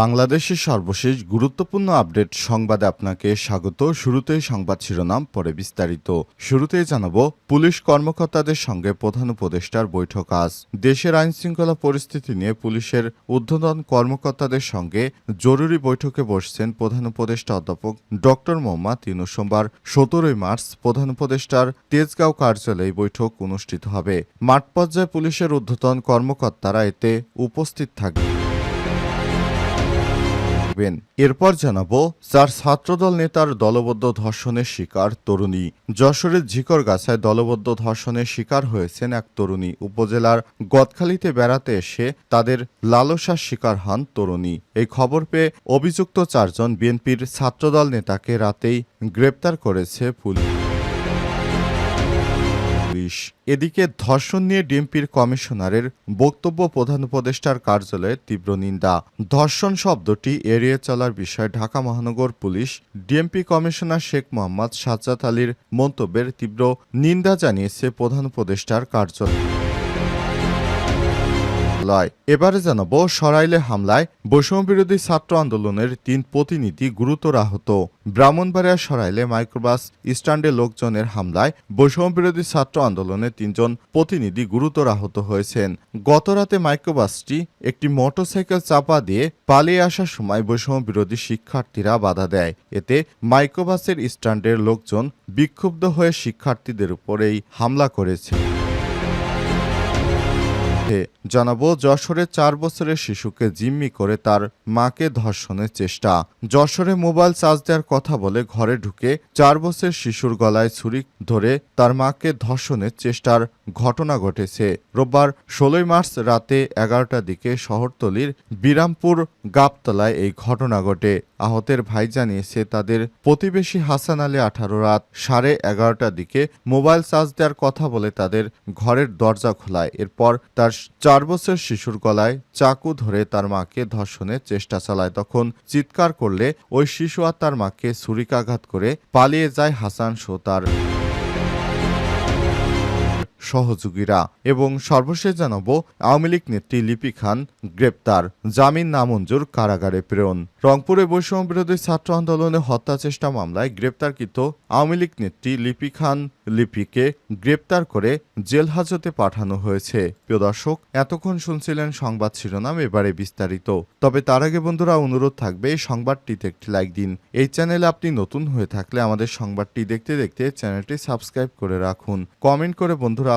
বাংলাদেশের সর্বশেষ গুরুত্বপূর্ণ আপডেট সংবাদে আপনাকে স্বাগত। শুরুতেই সংবাদ শিরোনাম, পরে বিস্তারিত। শুরুতেই জানাব, পুলিশ কর্মকর্তাদের সঙ্গে প্রধান উপদেষ্টার বৈঠক আজ। দেশের আইন শৃঙ্খলা পরিস্থিতি নিয়ে পুলিশের ঊর্ধ্বতন কর্মকর্তাদের সঙ্গে জরুরি বৈঠকে বসছেন প্রধান উপদেষ্টা অধ্যাপক ডক্টর মোহাম্মদ ইউনুস। সোমবার সতেরোই মার্চ প্রধান উপদেষ্টার তেজগাঁও কার্যালয়ে বৈঠক অনুষ্ঠিত হবে। মাঠ পর্যায়ে পুলিশের ঊর্ধ্বতন কর্মকর্তারা এতে উপস্থিত থাকবেন। থাকবেন এরপর জানাব চার ছাত্রদল নেতার দলবদ্ধ ধর্ষণের শিকার তরুণী। যশোরের ঝিকরগাছায় দলবদ্ধ ধর্ষণের শিকার হয়েছেন এক তরুণী। উপজেলার গদখালিতে বেড়াতে এসে তাদের লালসার শিকার হন তরুণী। এই খবর পেয়ে অভিযুক্ত চারজন বিএনপির ছাত্রদল নেতাকে রাতেই গ্রেপ্তার করেছে পুলিশ। পুলিশ। এদিকে ধর্ষণ নিয়ে ডিএমপির কমিশনারের বক্তব্য প্রধান উপদেষ্টার কার্যালয়ে তীব্র নিন্দা। ধর্ষণ শব্দটি এড়িয়ে চলার বিষয়ে ঢাকা মহানগর police DMP commissioner Sheikh Mohammad Sajjad আলীর মন্তব্যের তীব্র নিন্দা জানিয়েছে প্রধান উপদেষ্টার কার্যালয়। লয় এবারে জানাব, সরাইলে হামলায় বৈষম্যবিরোধী ছাত্র আন্দোলনের তিন প্রতিনিধি গুরুতর আহত। ব্রাহ্মণবাড়িয়া সরাইলে মাইক্রোবাস স্ট্যান্ডে লোকজনের হামলায় বৈষম্যবিরোধী ছাত্র আন্দোলনের তিনজন প্রতিনিধি গুরুতর আহত হয়েছেন। গতরাতে মাইক্রোবাসটি একটি মোটরসাইকেল চাপা দিয়ে পালিয়ে আসার সময় বৈষম্য বিরোধী শিক্ষার্থীরা বাধা দেয়। এতে মাইক্রোবাসের স্ট্যান্ডের লোকজন বিক্ষুব্ধ হয়ে শিক্ষার্থীদের উপর এই হামলা করেছে। মধ্যে জানাব, যশোরে চার বছরের শিশুকে জিম্মি করে তার মাকে ধর্ষণের চেষ্টা। যশোরে মোবাইল চার্জ দেওয়ার কথা বলে ঘরে ঢুকে চার বছরের শিশুর গলায় ছুরি ধরে তার মাকে ধর্ষণের চেষ্টার ঘটনা ঘটেছে। রোববার ষোলোই মার্চ রাতে এগারোটার দিকে শহরতলির বিরামপুর গাবতলায় এই ঘটনা ঘটে। আহতের ভাই জানিয়েছে, তাদের প্রতিবেশী হাসান আলী আঠারো রাত সাড়ে এগারোটার দিকে মোবাইল চার্জ দেওয়ার কথা বলে তাদের ঘরের দরজা খোলায়। এরপর তার চার বছর শিশুর গলায় চাকু ধরে তার মাকে ধর্ষণের চেষ্টা চালায়। তখন চিৎকার করলে ওই শিশু আর তার মাকে ছুরিকাঘাত করে পালিয়ে যায় হাসান সো তার সহযোগীরা এবং সর্বশেষ জানাব, আওয়ামী লীগ নেত্রী লিপি খান গ্রেপ্তার। জামিন নামঞ্জুর কারাগারে প্রেরণ। রংপুরে বৈষম্য বিরোধী ছাত্র আন্দোলনে হত্যা চেষ্টা মামলায় গ্রেপ্তারকৃত আওয়ামী লীগ নেত্রী লিপি খান লিপিকে গ্রেপ্তার করে জেল হাজতে পাঠানো হয়েছে। প্রিয় দর্শক, এতক্ষণ শুনছিলেন সংবাদ শিরোনাম, এবারে বিস্তারিত। তবে তার আগে বন্ধুরা, অনুরোধ থাকবে এই সংবাদটিতে একটি লাইক দিন। এই চ্যানেলে আপনি নতুন হয়ে থাকলে আমাদের সংবাদটি দেখতে দেখতে চ্যানেলটি সাবস্ক্রাইব করে রাখুন। কমেন্ট করে বন্ধুরা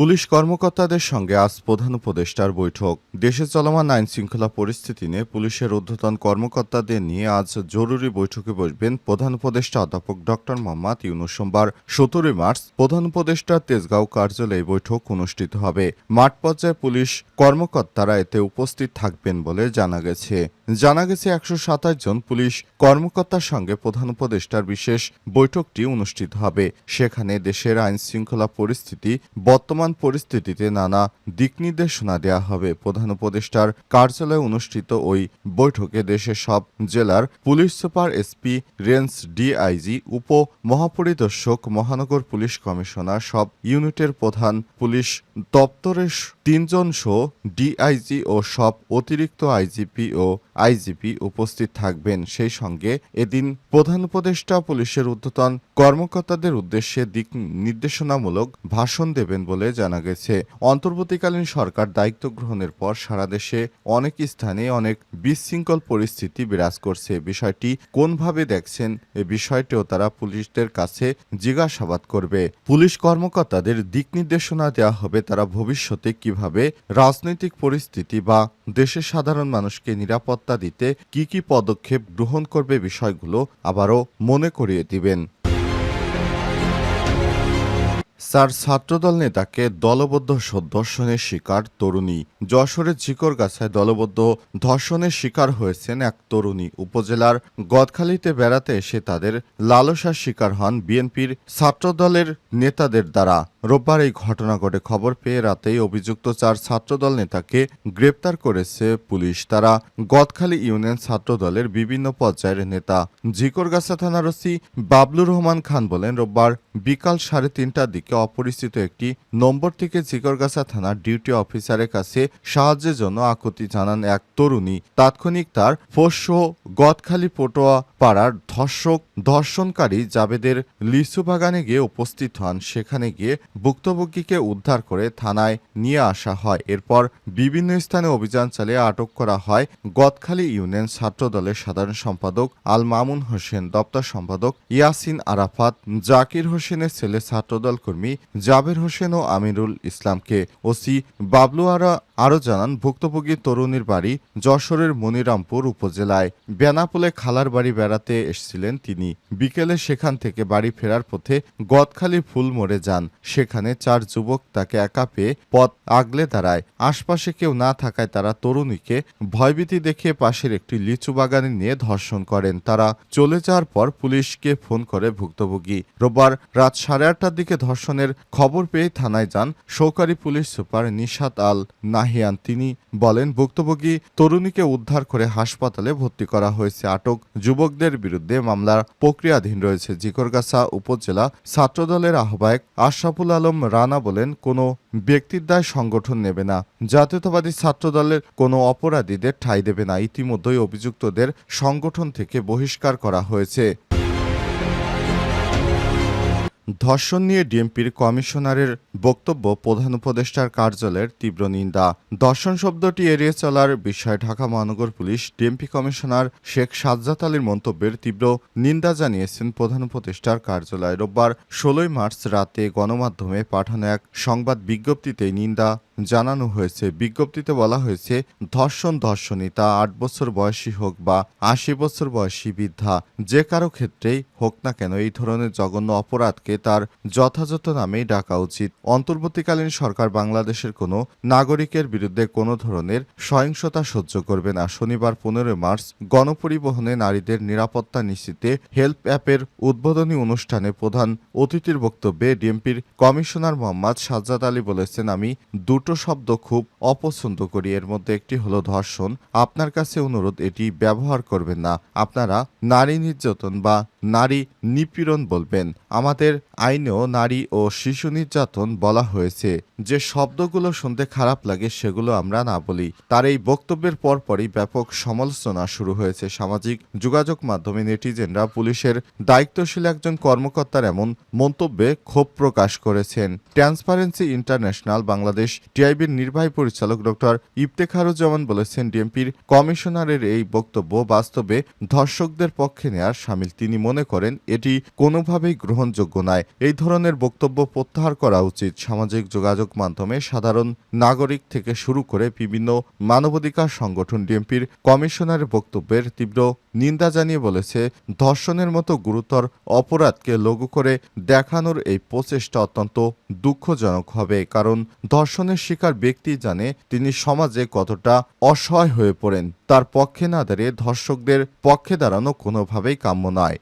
পুলিশ কর্মকর্তাদের সঙ্গে আজ প্রধান উপদেষ্টার বৈঠক। দেশে চলমান আইন শৃঙ্খলা পরিস্থিতি নিয়ে পুলিশের ঊর্ধ্বতন কর্মকর্তাদের নিয়ে আজ জরুরি বৈঠকে বসবেন প্রধান উপদেষ্টা অধ্যাপক ডক্টর মোহাম্মদ ইউনুস সোমবার। সতেরোই মার্চ প্রধান উপদেষ্টার তেজগাঁও কার্যালয়ে বৈঠক অনুষ্ঠিত হবে। মাঠ পর্যায়ে পুলিশ কর্মকর্তারা এতে উপস্থিত থাকবেন বলে জানা গেছে। জানা গেছে একশো সাতাশ জন পুলিশ কর্মকর্তার সঙ্গে প্রধান উপদেষ্টার বিশেষ বৈঠকটি অনুষ্ঠিত হবে। সেখানে দেশের আইন শৃঙ্খলা পরিস্থিতি বর্তমান পরিস্থিতিতে নানা দিক নির্দেশনা দেওয়া হবে। প্রধান উপদেষ্টার কার্যালয়ে অনুষ্ঠিত ওই বৈঠকে দেশের সব জেলার police super SP range DIG উপ মহাপরিদর্শক মহানগর পুলিশ কমিশনার সব ইউনিটের প্রধান পুলিশ দপ্তরের তিনজন সহ ডিআইজি ও সব অতিরিক্ত আইজিপি ও আইজিপি উপস্থিত থাকবেন। সেই সঙ্গে এদিন প্রধান উপদেষ্টা পুলিশের ঊর্ধ্বতন কর্মকর্তাদের উদ্দেশ্যে দিক নির্দেশনামূলক ভাষণ দেবেন বলে জানা গেছে। অন্তর্বর্তীকালীন সরকার দায়িত্ব গ্রহণের পর সারা দেশে অনেক স্থানে অনেক বিশৃঙ্খল পরিস্থিতি বিরাজ করছে। বিষয়টি কোনভাবে দেখছেন এ বিষয়টিও তারা পুলিশদের কাছে জিজ্ঞাসাবাদ করবে। পুলিশ কর্মকর্তাদের দিক নির্দেশনা দেওয়া হবে, তারা ভবিষ্যতে কীভাবে রাজনৈতিক পরিস্থিতি বা দেশের সাধারণ মানুষকে নিরাপত্তা দিতে কি কি পদক্ষেপ গ্রহণ করবে বিষয়গুলো আবারও মনে করিয়ে দিবেন। স্যার, ছাত্রদল নেতাকে দলবদ্ধ ধর্ষণের শিকার তরুণী। যশোরের চিকরগাছায় দলবদ্ধ ধর্ষণের শিকার হয়েছেন এক তরুণী। উপজেলার গদখালিতে বেড়াতে এসে তাদের লালসার শিকার হন বিএনপির ছাত্রদলের নেতাদের দ্বারা। রোববার এই ঘটনা ঘটে। খবর পেয়ে রাতেই অভিযুক্ত চার ছাত্রদল নেতাকে গ্রেপ্তার করেছে পুলিশ। তারা গদখালি ইউনিয়ন ছাত্রদলের বিভিন্ন পর্যায়ের নেতা। জিকরগাছা থানার ওসি বাবলুর রহমান খান বলেন, রোববার বিকাল সাড়ে তিনটার দিকে অপরিচিত একটি নম্বর থেকে জিকরগাছা থানার ডিউটি অফিসারের কাছে সাহায্যের জন্য আকুতি জানান এক তরুণী। তাৎক্ষণিক তার পোষ্য গদখালি পটোয়া পাড়ার ধর্ষক ধর্ষণকারী জাবেদের লিচু বাগানে গিয়ে উপস্থিত হন। সেখানে গিয়ে ভুক্তভোগীকে উদ্ধার করে থানায় নিয়ে আসা হয়। এরপর বিভিন্ন স্থানে অভিযান চালিয়ে আটক করা হয় গদখালি ইউনিয়ন ছাত্র দলের সাধারণ সম্পাদক আল মামুন হোসেন, দপ্তর সম্পাদক ইয়াসিন আরাফাত, জাকির হোসেনের ছেলে ছাত্রদল কর্মী জাবের হোসেন ও আমিরুল ইসলামকে ওসি বাবলু আরা আরও জানান, ভুক্তভোগী তরুণীর বাড়ি যশোরের মনিরামপুর উপজেলায়। বেনাপোলে খালার বাড়ি বেড়াতে এসেছিলেন তিনি। বিকেলে সেখান থেকে বাড়ি ফেরার পথে গদখালি ফুল মরে যান। সেখানে চার যুবক তাকে একা পেয়ে পথ আগলে দাঁড়ায়। আশপাশে কেউ না থাকায় তারা তরুণীকে ভয়ভীতি দেখে পাশের একটি লিচু বাগানে নিয়ে ধর্ষণ করেন। তারা চলে যাওয়ার পর পুলিশকে ফোন করে ভুক্তভোগী। রোববার রাত সাড়ে আটটার দিকে ধর্ষণের খবর পেয়ে থানায় যান সহকারী পুলিশ সুপার নিশাত আল নাহিয়ান। তিনি বলেন, ভুক্তভোগী তরুণীকে উদ্ধার করে হাসপাতালে ভর্তি করা হয়েছে। আটক যুবকদের বিরুদ্ধে মামলার প্রক্রিয়াধীন রয়েছে। জিকরগাছা উপজেলা ছাত্রদলের আহ্বায়ক আশরাফুল আলম রানা বলেন, কোনো ব্যক্তির দায় সংগঠন নেবে না। জাতীয়তাবাদী ছাত্রদলের কোনো অপরাধীদের ঠাঁই দেবে না। ইতিমধ্যেই অভিযুক্তদের সংগঠন থেকে বহিষ্কার করা হয়েছে। ধর্ষণ নিয়ে ডিএমপির কমিশনারের বক্তব্য প্রধান উপদেষ্টার কার্যালয়ের তীব্র নিন্দা। ধর্ষণ শব্দটি এড়িয়ে চলার বিষয়ে ঢাকা মহানগর police DMP commissioner Sheikh Sajjad আলীর মন্তব্যের তীব্র নিন্দা জানিয়েছেন প্রধান উপদেষ্টার কার্যালয়। রোববার ষোলোই মার্চ রাতে গণমাধ্যমে পাঠানো এক সংবাদ বিজ্ঞপ্তিতে নিন্দা জানানো হয়েছে। বিজ্ঞপ্তিতে বলা হয়েছে, ধর্ষণ ধর্ষণী তা আট বছর বয়সী হোক বা আশি বছর বয়সী বৃদ্ধা, যে কারও ক্ষেত্রেই হোক না কেন এই ধরনের জঘন্য অপরাধকে তার যথাযথ নামেই ডাকা উচিত। অন্তর্বর্তীকালীন সরকার বাংলাদেশের কোনো নাগরিকের বিরুদ্ধে কোনো ধরনের সহিংসতা সহ্য করবে না। শনিবার পনেরোই মার্চ গণপরিবহনে নারীদের নিরাপত্তা নিশ্চিতে হেল্প অ্যাপের উদ্বোধনী অনুষ্ঠানে প্রধান অতিথির বক্তব্যে ডিএমপির কমিশনার মোহাম্মদ সাজ্জাদ আলী বলেছেন, আমি দুটো শব্দ খুব অপছন্দ করি। এর মধ্যে একটি হলো ধর্ষণ। আপনার কাছে অনুরোধ, এটি ব্যবহার করবেন না। আপনারা নারী নির্যাতন বা নারী নিপীড়ন বলবেন। আমাদের আইনেও নারী ও শিশু নির্যাতন বলা হয়েছে। যে শব্দগুলো শুনতে খারাপ লাগে সেগুলো আমরা না বলি। তার এই বক্তব্যের পরপরই ব্যাপক সমালোচনা শুরু হয়েছে সামাজিক যোগাযোগ মাধ্যমে। নেটিজেনরা পুলিশের দায়িত্বশীল একজন কর্মকর্তার এমন মন্তব্যে ক্ষোভ প্রকাশ করেছেন। ট্রান্সপারেন্সি ইন্টারন্যাশনাল বাংলাদেশ টিআইবির নির্বাহী পরিচালক ডক্টর ইফতেখারুজ্জামান বলেছেন, ডিএমপির কমিশনারের এই বক্তব্য বাস্তবে ধর্ষকদের পক্ষে নেয়ার সামিল। তিনি মনে করেন এটি কোনোভাবেই গ্রহণযোগ্য নয়। এই ধরনের বক্তব্য প্রত্যাহার করা উচিত। সামাজিক যোগাযোগ মাধ্যমে সাধারণ নাগরিক থেকে শুরু করে বিভিন্ন মানবাধিকার সংগঠন, ডিএমপির কমিশনারের বক্তব্যের তীব্র নিন্দা জানিয়ে বলেছে, ধর্ষণের মতো গুরুতর অপরাধকে লঘু করে দেখানোর এই প্রচেষ্টা অত্যন্ত দুঃখজনক হবে, কারণ ধর্ষণের শিকার ব্যক্তি জানে তিনি সমাজে কতটা অসহায় হয়ে পড়েন। তার পক্ষে না দাঁড়িয়ে ধর্ষকদের পক্ষে দাঁড়ানো কোনোভাবেই কাম্য নয়।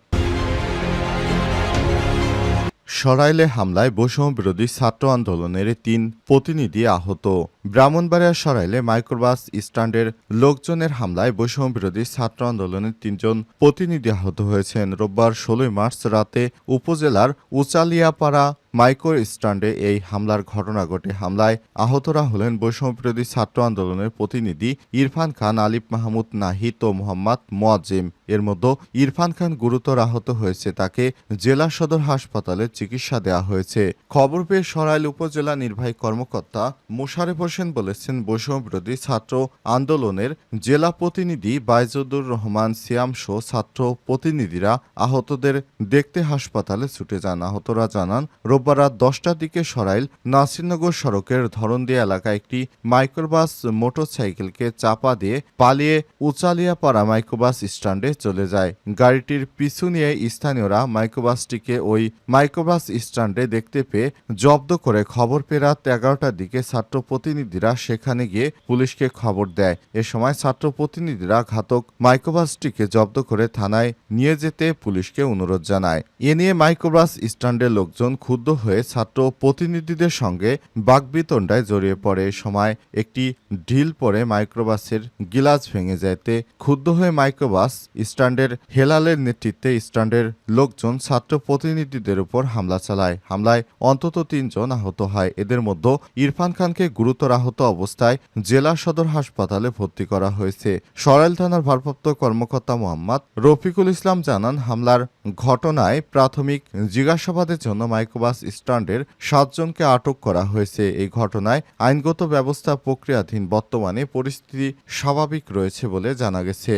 সরাইলে হামলায় বৈষম্য বিরোধী ছাত্র আন্দোলনের তিন প্রতিনিধি আহত। ব্রাহ্মণবাড়িয়া সরাইলে মাইক্রোবাস স্ট্যান্ডের লোকজনের হামলায় বৈষম্য বিরোধী ছাত্র আন্দোলনের তিনজন প্রতিনিধি আহত হয়েছেন। রোববার ষোলোই মার্চ রাতে উপজেলার উচালিয়াপাড়া মাইক্রো স্ট্যান্ডে এই হামলার ঘটনা ঘটে। হামলায় আহতরা হলেন বৈষম্য ছাত্র আন্দোলনের প্রতিনিধি ইরফান খান, আলিফ মাহমুদ, নাহিদ ও মোহাম্মদ মোয়াজ্জেম। এর মধ্যে ইরফান খান গুরুতর আহত হয়েছে। তাকে জেলা সদর হাসপাতালে চিকিৎসা দেওয়া হয়েছে। খবর পেয়ে সরাইল উপজেলা নির্বাহী কর্মকর্তা মোশারেফ হোসেন বলেছেন বৈষম্যবিরোধী ছাত্র আন্দোলনের জেলা প্রতিনিধি বাইজুদ্দুর রহমান, সিয়াম ছাত্র প্রতিনিধিরা আহতদের দেখতে হাসপাতালে ছুটে যান। আহতরা জানান, রোববার রাত দশটার দিকে সরাইল নাসিরনগর সড়কের ধরনদিয়া এলাকায় একটি মাইক্রোবাস মোটরসাইকেলকে চাপা দিয়ে পালিয়ে উচালিয়াপাড়া মাইক্রোবাস স্ট্যান্ডে চলে যায়। গাড়িটির পিছু নিয়ে স্থানীয়রা মাইক্রোবাসটিকে ওই মাইক্রোবাস স্ট্যান্ডে দেখতে পেয়ে জব্দ করে খবর পেয়ে রাত এগারোটার দিকে ছাত্র প্রতিনিধিরা সেখানে গিয়ে পুলিশকে খবর দেয়। এ সময় ছাত্র প্রতিনিধিরা ঘাতক মাইক্রোবাসটিকে জব্দ করে থানায় নিয়ে যেতে পুলিশকে অনুরোধ জানায়। এ নিয়ে মাইক্রোবাস স্ট্যান্ডের লোকজন ক্ষুব্ধ হয়ে ছাত্র প্রতিনিধিদের সঙ্গে বাগবিতণ্ডায় জড়িয়ে পড়ে। সময় একটি ঢিল পরে মাইক্রোবাসের গিলাস ভেঙে যেতে ক্ষুব্ধ হয়ে মাইক্রোবাস স্ট্যান্ডের হেলালের নেতৃত্বে স্ট্যান্ডের লোকজন ছাত্র প্রতিনিধিদের উপর হামলা চালায়। হামলায় অন্তত তিনজন আহত হয়। এদের মধ্যে ইরফান খানকে গুরুতর আহত অবস্থায় জেলা সদর হাসপাতালে ভর্তি করা হয়েছে। সরাইল থানার ভারপ্রাপ্ত কর্মকর্তা মোহাম্মদ রফিকুল ইসলাম জানান, হামলার ঘটনায় প্রাথমিক জিজ্ঞাসাবাদের জন্য মাইক্রোবাস স্ট্যান্ডের সাতজনকে আটক করা হয়েছে। এই ঘটনায় আইনগত ব্যবস্থা প্রক্রিয়াধীন বর্তমানে পরিস্থিতি স্বাভাবিক রয়েছে বলে জানা গেছে।